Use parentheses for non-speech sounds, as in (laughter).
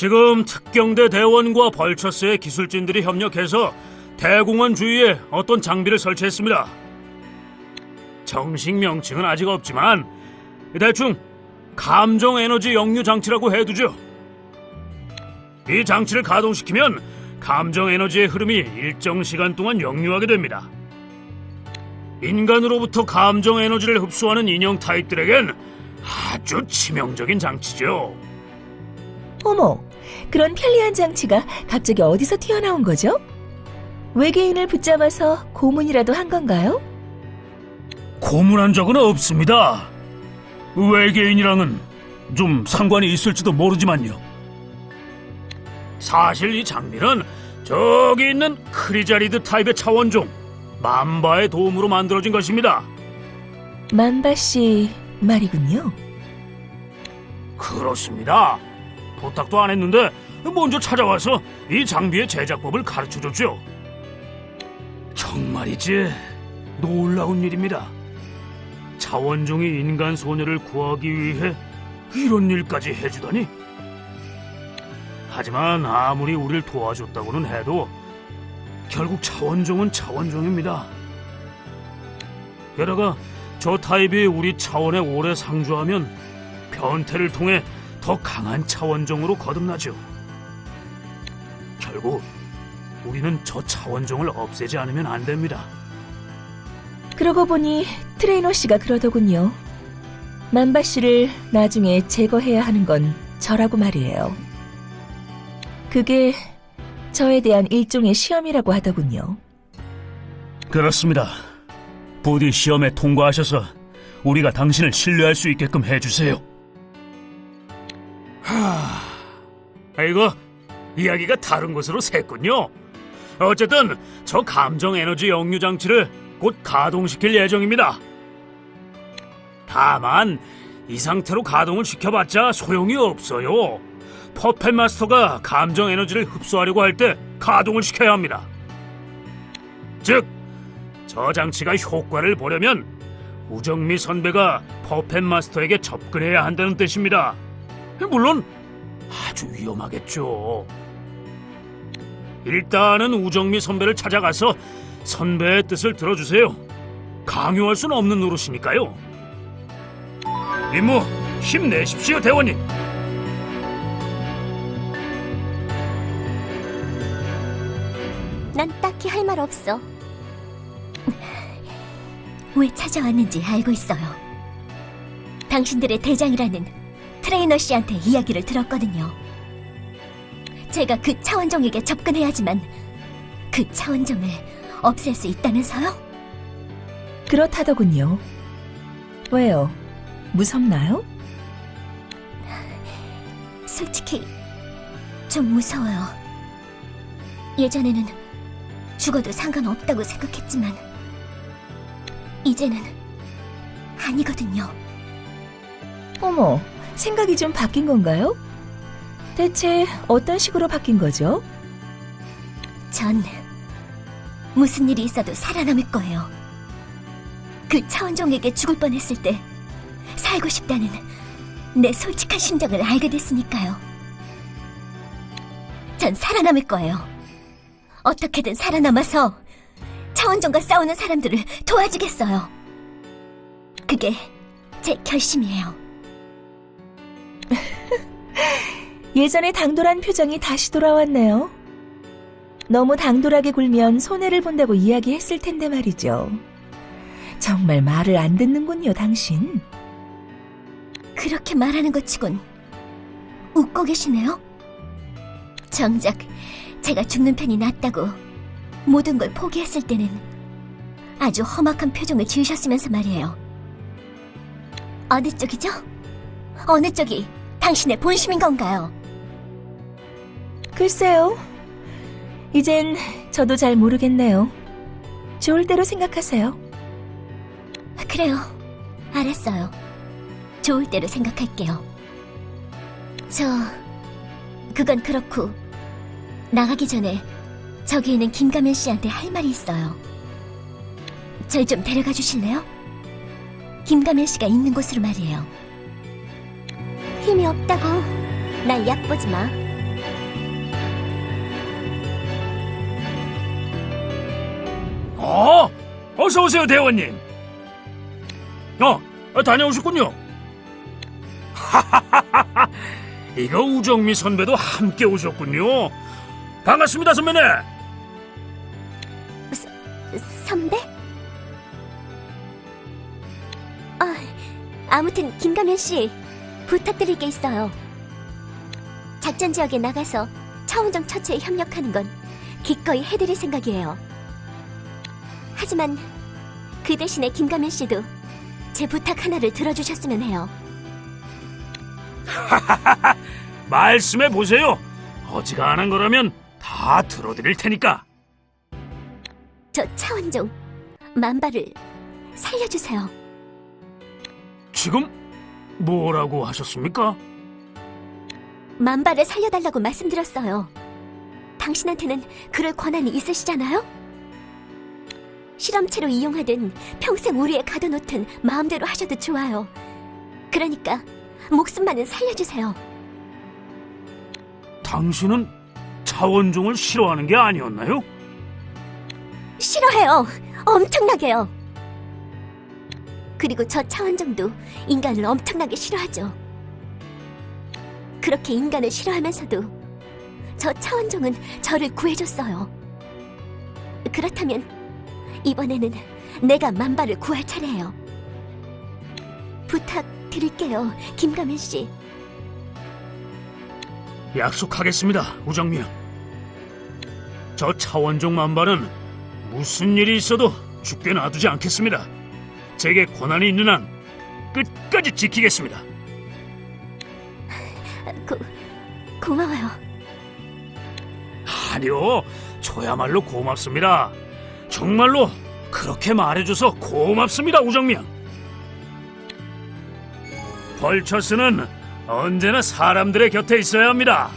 지금 특경대 대원과 벌처스의 기술진들이 협력해서 대공원 주위에 어떤 장비를 설치했습니다. 정식 명칭은 아직 없지만 대충 감정 에너지 역류 장치라고 해두죠. 이 장치를 가동시키면 감정 에너지의 흐름이 일정 시간 동안 역류하게 됩니다. 인간으로부터 감정 에너지를 흡수하는 인형 타입들에겐 아주 치명적인 장치죠. 어머, 그런 편리한 장치가 갑자기 어디서 튀어나온 거죠? 외계인을 붙잡아서 고문이라도 한 건가요? 고문한 적은 없습니다. 외계인이랑은 좀 상관이 있을지도 모르지만요. 사실 이 장비는 저기 있는 크리자리드 타입의 차원종 만바의 도움으로 만들어진 것입니다. 만바 씨 말이군요. 그렇습니다. 부탁도 안 했는데 먼저 찾아와서 이 장비의 제작법을 가르쳐줬죠. 정말이지 놀라운 일입니다. 차원종이 인간 소녀를 구하기 위해 이런 일까지 해주다니. 하지만 아무리 우리를 도와줬다고는 해도 결국 차원종은 차원종입니다. 게다가 저 타입이 우리 차원에 오래 상주하면 변태를 통해 더 강한 차원종으로 거듭나죠. 결국 우리는 저 차원종을 없애지 않으면 안 됩니다. 그러고 보니 트레이너 씨가 그러더군요. 만바 씨를 나중에 제거해야 하는 건 저라고 말이에요. 그게 저에 대한 일종의 시험이라고 하더군요. 그렇습니다. 부디 시험에 통과하셔서 우리가 당신을 신뢰할 수 있게끔 해주세요. 하, 아이고 이야기가 다른 곳으로 샜군요. 어쨌든 저 감정 에너지 역류 장치를 곧 가동시킬 예정입니다. 다만 이 상태로 가동을 시켜봤자 소용이 없어요. 퍼펫 마스터가 감정 에너지를 흡수하려고 할 때 가동을 시켜야 합니다. 즉, 저 장치가 효과를 보려면 우정미 선배가 퍼펫 마스터에게 접근해야 한다는 뜻입니다. 물론 아주 위험하겠죠. 일단은 우정미 선배를 찾아가서 선배의 뜻을 들어주세요. 강요할 수는 없는 노릇이니까요. 임무 힘내십시오, 대원님. 난 딱히 할 말 없어. 왜 찾아왔는지 알고 있어요. 당신들의 대장이라는 트레이너 씨한테 이야기를 들었거든요. 제가 그 차원종에게 접근해야지만 그 차원종을 없앨 수 있다면서요? 그렇다더군요. 왜요? 무섭나요? 솔직히 좀 무서워요. 예전에는 죽어도 상관없다고 생각했지만 이제는 아니거든요. 어머, 생각이 좀 바뀐 건가요? 대체 어떤 식으로 바뀐 거죠? 전 무슨 일이 있어도 살아남을 거예요. 그 차원종에게 죽을 뻔했을 때 살고 싶다는 내 솔직한 심정을 알게 됐으니까요. 전 살아남을 거예요. 어떻게든 살아남아서 차원종과 싸우는 사람들을 도와주겠어요. 그게 제 결심이에요. 예전의 당돌한 표정이 다시 돌아왔네요. 너무 당돌하게 굴면 손해를 본다고 이야기했을 텐데 말이죠. 정말 말을 안 듣는군요, 당신. 그렇게 말하는 것 치곤 웃고 계시네요? 정작 제가 죽는 편이 낫다고 모든 걸 포기했을 때는 아주 험악한 표정을 지으셨으면서 말이에요. 어느 쪽이죠? 어느 쪽이 당신의 본심인 건가요? 글쎄요. 이젠 저도 잘 모르겠네요. 좋을 대로 생각하세요. 그래요. 알았어요. 좋을 대로 생각할게요. 저, 그건 그렇고, 나가기 전에 저기 있는 김가면 씨한테 할 말이 있어요. 절 좀 데려가 주실래요? 김가면 씨가 있는 곳으로 말이에요. 힘이 없다고 날 얕보지 마. 어, 어서 오세요, 대원님. 어, 아, 다녀오셨군요. (laughs) 이거 우정미 선배도 함께 오셨군요. 반갑습니다, 선배님. 선배? 아, 아무튼 김가면 씨 부탁드릴 게 있어요. 작전 지역에 나가서 차원정 처치에 협력하는 건 기꺼이 해드릴 생각이에요. 하지만 그 대신에 김가면 씨도 제 부탁 하나를 들어주셨으면 해요. (laughs) 말씀해 보세요. 어지간한 거라면 다 들어드릴 테니까. 저 차원종 만발을 살려주세요. 지금 뭐라고 하셨습니까? 만발을 살려달라고 말씀드렸어요. 당신한테는 그럴 권한이 있으시잖아요? 실험체로 이용하든 평생 우리에 가둬놓든 마음대로 하셔도 좋아요. 그러니까 목숨만은 살려주세요. 당신은 차원종을 싫어하는 게 아니었나요? 싫어해요. 엄청나게요. 그리고 저 차원정도 인간을 엄청나게 싫어하죠. 그렇게 인간을 싫어하면서도 저 차원정은 저를 구해줬어요. 그렇다면 이번에는 내가 만발을 구할 차례예요. 부탁드릴게요, 김가면 씨. 약속하겠습니다, 우정미야. 저 차원종 만반은 무슨 일이 있어도 죽게 놔두지 않겠습니다. 제게 권한이 있는 한 끝까지 지키겠습니다. 고, 고마워요. 아니요, 저야말로 고맙습니다. 정말로 그렇게 말해줘서 고맙습니다, 우정미양. 벌처스는 언제나 사람들의 곁에 있어야 합니다.